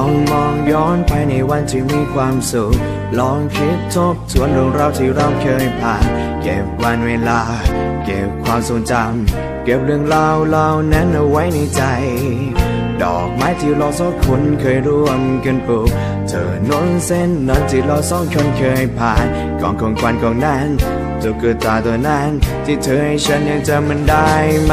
องมองย้อนไปในวันที่มีความสุข ลองคิดทบทวนเรื่องราวที่เราเคยผ่าน เก็บวันเวลา เก็บความทรงจำ เก็บเรื่องราวเหล่านั้นเอาไว้ในใจ ดอกไม้ที่เราสองคนเคยร่วมกันปลูก เธอนนเส้นนั้นที่เราสองคนเคยผ่านกองของควันของนั้นตุ๊กตาตัวนั้นที่เธอให้ฉันยังจำมันได้ไหม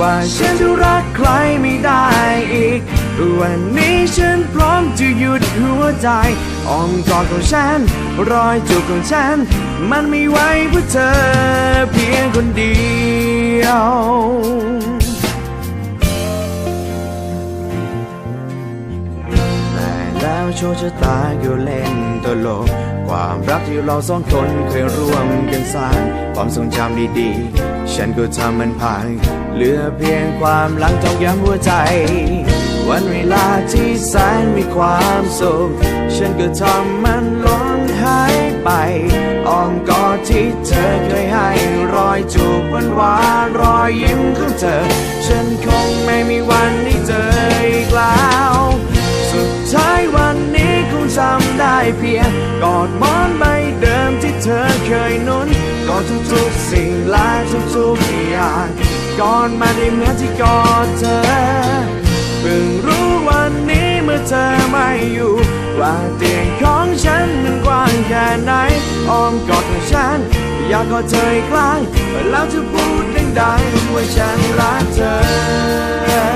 ว่าฉันจะรักใครไม่ได้อีก วันนี้ฉันพร้อมจะหยุดหัวใจอ้อมกอดของฉัน รอยจูบของฉัน มันไมีไว้เพื่อเธอเพียงคนเดียวแต่แล้วโชคชะตาก็เล่นตลก ความรักที่เราสองคนเคยร่วมกันสร้าง ความทรงจำดีๆ ฉันก็ทำมันพัง เหลือเพียงความหลังจองย้ำหัวใจ วันเวลาที่แสนมีความสุข ฉันก็ทำมันล้นหายไปอ้อมกอดที่เธอเคยให้รอยจูบวานหวานรอยยิ้มของเธอ ฉันคงไม่มีวันได้เจออีกแล้ว สุดท้ายวันนี้คงจำได้เพียงกอดมอนใบเดิมที่ เธอเคยนุนก่อดทุกๆสิ่งและทุกๆอย่างก่อดมาได้เหมือนที่กอดเธอเพิ่งรู้วันนี้เมื่อเธอไม่อยู่ ว่าเตียงของฉันมันกว้างแค่ไหนอ้อมกอดของฉัน อยากกอดเธออีกครั้งแล้วจะพูดดังๆว่าฉันรักเธอ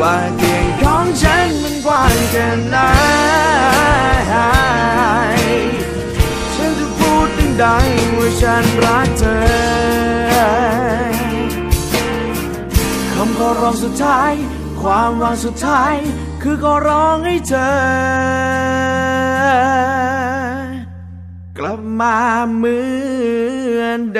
ว่าเตียงของฉันมันกว้างแค่ไหนฉันจะพูดดังๆว่าฉันรักเธอคำขอร้องสุดท้าย ความหวังสุดท้าย คือขอร้องให้เธอ กลับมาเหมือนเดิ